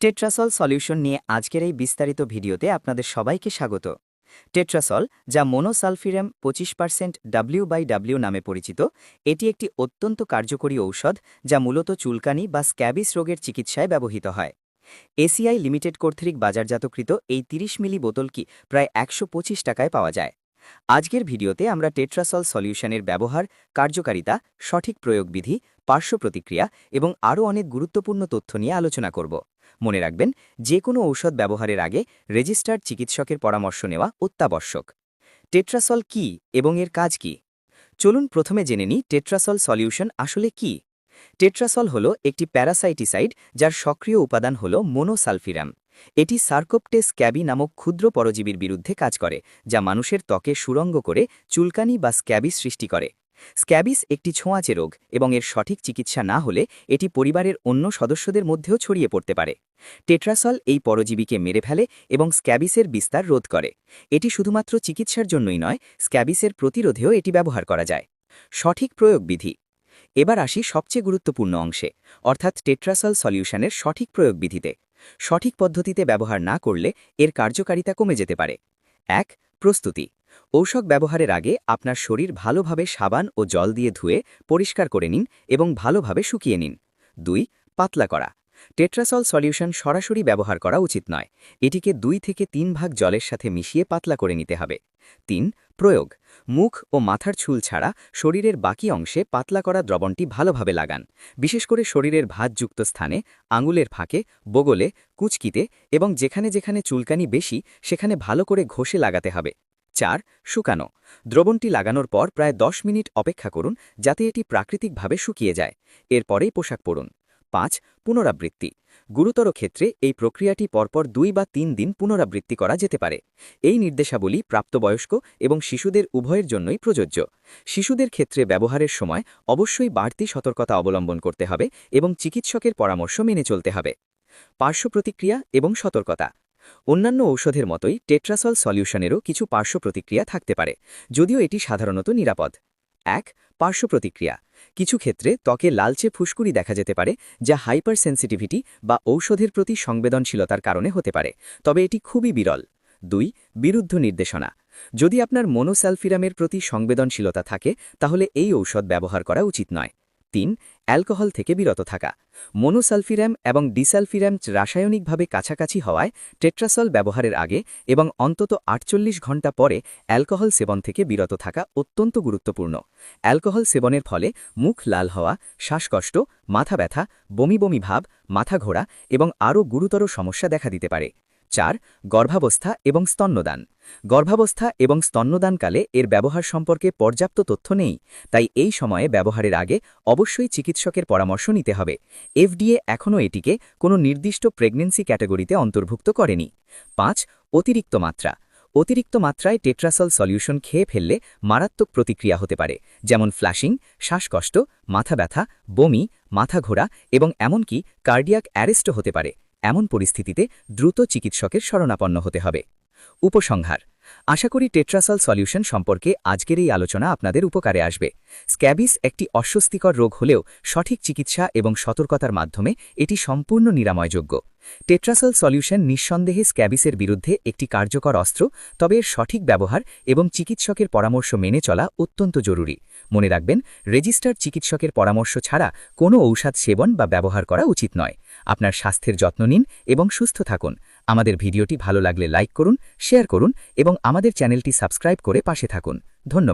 Tetrasol solution নিয়ে আজকের এই বিস্তারিত ভিডিওতে আপনাদের সবাইকে স্বাগত। টেট্রাসল, যা মোনোসালফিরাম পঁচিশ পার্সেন্ট ডাব্লিউ বাই ডাব্লিউ নামে পরিচিত, এটি একটি অত্যন্ত কার্যকরী ঔষধ যা মূলত চুলকানি বা স্ক্যাবিস রোগের চিকিৎসায় ব্যবহৃত হয়। এসিআই লিমিটেড কর্তৃক বাজারজাতকৃত এই ৩০ মিলি বোতলকি প্রায় একশো পঁচিশ টাকায় পাওয়া যায়। আজকের ভিডিওতে আমরা টেট্রাসল সলিউশনের ব্যবহার, কার্যকারিতা, সঠিক প্রয়োগবিধি, পার্শ্ব প্রতিক্রিয়া এবং আরও অনেক গুরুত্বপূর্ণ তথ্য নিয়ে আলোচনা করব। মনে রাখবেন যে কোনো ঔষধ ব্যবহারের আগে রেজিস্টার্ড চিকিৎসকের পরামর্শ নেওয়া অত্যাবশ্যক। টেট্রাসল কি এবং এর কাজ কি? চলুন প্রথমে জেনে নিই টেট্রাসল সলিউশন আসলে কি। টেট্রাসল হল একটি প্যারাসাইটিসাইড যার সক্রিয় উপাদান হল মোনোসালফিরাম। এটি সার্কোপটেস ক্যাবি নামক ক্ষুদ্র পরজীবীর বিরুদ্ধে কাজ করে, যা মানুষের ত্বকে সুরঙ্গ করে, চুলকানি বা স্ক্যাবি সৃষ্টি করে। স্ক্যাবিস একটি ছোঁয়াচে রোগ এবং এর সঠিক চিকিৎসা না হলে এটি পরিবারের অন্য সদস্যদের মধ্যেও ছড়িয়ে পড়তে পারে। টেট্রাসল এই পরজীবীকে মেরে ফেলে এবং স্ক্যাবিসের বিস্তার রোধ করে। এটি শুধুমাত্র চিকিৎসার জন্যই নয়, স্ক্যাবিসের প্রতিরোধেও এটি ব্যবহার করা যায়। সঠিক প্রয়োগ বিধি। এবার আসি সবচেয়ে গুরুত্বপূর্ণ অংশে, অর্থাৎ টেট্রাসল সলিউশনের সঠিক প্রয়োগ বিধিতে। সঠিক পদ্ধতিতে ব্যবহার না করলে এর কার্যকারিতা কমে যেতে পারে। এক, প্রস্তুতি। ঔষধ ব্যবহারের আগে আপনার শরীর ভালোভাবে সাবান ও জল দিয়ে ধুয়ে পরিষ্কার করে নিন এবং ভালোভাবে শুকিয়ে নিন। দুই, পাতলা করা। টেট্রাসল সলিউশন সরাসরি ব্যবহার করা উচিত নয়। এটিকে দুই থেকে তিন ভাগ জলের সাথে মিশিয়ে পাতলা করে নিতে হবে। তিন, প্রয়োগ। মুখ ও মাথার ছুল ছাড়া শরীরের বাকি অংশে পাতলা করা দ্রবণটি ভালোভাবে লাগান। বিশেষ করে শরীরের ভাতযুক্ত স্থানে, আঙুলের ফাঁকে, বগলে, কুচকিতে এবং যেখানে যেখানে চুলকানি বেশি, সেখানে ভালো করে ঘষে লাগাতে হবে। চার, শুকানো। দ্রবণটি লাগানোর পর প্রায় দশ মিনিট অপেক্ষা করুন যাতে এটি প্রাকৃতিকভাবে শুকিয়ে যায়। এরপরেই পোশাক পরুন। পাঁচ, পুনরাবৃত্তি। গুরুতর ক্ষেত্রে এই প্রক্রিয়াটি পরপর দুই বা তিন দিন পুনরাবৃত্তি করা যেতে পারে। এই নির্দেশাবলী প্রাপ্তবয়স্ক এবং শিশুদের উভয়ের জন্যই প্রযোজ্য। শিশুদের ক্ষেত্রে ব্যবহারের সময় অবশ্যই বাড়তি সতর্কতা অবলম্বন করতে হবে এবং চিকিৎসকের পরামর্শ মেনে চলতে হবে। পার্শ্ব প্রতিক্রিয়া এবং সতর্কতা। অন্যান্য ঔষধের মতোই টেট্রাসল সলিউশনেরও কিছু পার্শ্ব প্রতিক্রিয়া থাকতে পারে, যদিও এটি সাধারণত নিরাপদ। এক, পার্শ্ব প্রতিক্রিয়া। কিছু ক্ষেত্রে ত্বকে লালচে ফুসকুড়ি দেখা যেতে পারে, যা হাইপার সেন্সিটিভিটি বা ঔষধের প্রতি সংবেদনশীলতার কারণে হতে পারে, তবে এটি খুবই বিরল। দুই, বিরুদ্ধ নির্দেশনা। যদি আপনার মনোস্যালফিরামের প্রতি সংবেদনশীলতা থাকে, তাহলে এই ঔষধ ব্যবহার করা উচিত নয়। তিন, অ্যালকোহল থেকে বিরত থাকা। মনোসালফিরাম এবং ডিসালফিরাম রাসায়নিকভাবে কাছাকাছি হওয়ায় টেট্রাসল ব্যবহারের আগে এবং অন্তত আটচল্লিশ ঘণ্টা পরে অ্যালকোহল সেবন থেকে বিরত থাকা অত্যন্ত গুরুত্বপূর্ণ। অ্যালকোহল সেবনের ফলে মুখ লাল হওয়া, শ্বাসকষ্ট, মাথা ব্যথা, বমি বমি ভাব, মাথা ঘোরা এবং আরও গুরুতর সমস্যা দেখা দিতে পারে। চার, গর্ভাবস্থা এবং স্তন্যদান। গর্ভাবস্থা এবং স্তন্যদানকালে এর ব্যবহার সম্পর্কে পর্যাপ্ত তথ্য নেই, তাই এই সময়ে ব্যবহারের আগে অবশ্যই চিকিৎসকের পরামর্শ নিতে হবে। এফডিএ এখনও এটিকে কোনো নির্দিষ্ট প্রেগনেন্সি ক্যাটাগরিতে অন্তর্ভুক্ত করেনি। পাঁচ, অতিরিক্ত মাত্রা। অতিরিক্ত মাত্রায় টেট্রাসল সলিউশন খেয়ে ফেললে মারাত্মক প্রতিক্রিয়া হতে পারে, যেমন ফ্ল্যাশিং, শ্বাসকষ্ট, মাথা ব্যথা, বমি, মাথা ঘোরা এবং এমনকি কার্ডিয়াক অ্যারেস্টও হতে পারে। এমন পরিস্থিতিতে দ্রুত চিকিৎসকের শরণাপন্ন হতে হবে। উপসংহার আশা করি টেট্রাসল সলিউশন সম্পর্কে আজকের এই আলোচনা আপনাদের উপকারে আসবে। স্ক্যাবিস একটি অস্বস্তিকর রোগ হলেও সঠিক চিকিৎসা এবং সতর্কতার মাধ্যমে এটি সম্পূর্ণ নিরাময়যোগ্য। টেট্রাসল সলিউশন নিঃসন্দেহে স্ক্যাবিসের বিরুদ্ধে একটি কার্যকর অস্ত্র, তবে এর সঠিক ব্যবহার এবং চিকিৎসকের পরামর্শ মেনে চলা অত্যন্ত জরুরি। মনে রাখবেন রেজিস্টার্ড চিকিৎসকের পরামর্শ ছাড়া কোনো ঔষধ সেবন বা ব্যবহার করা উচিত নয়। আপনার স্বাস্থ্যের যত্ন নিন এবং সুস্থ থাকুন। আমাদের ভিডিওটি ভালো লাগলে লাইক করুন, শেয়ার করুন এবং আমাদের চ্যানেলটি সাবস্ক্রাইব করে পাশে থাকুন। ধন্যবাদ।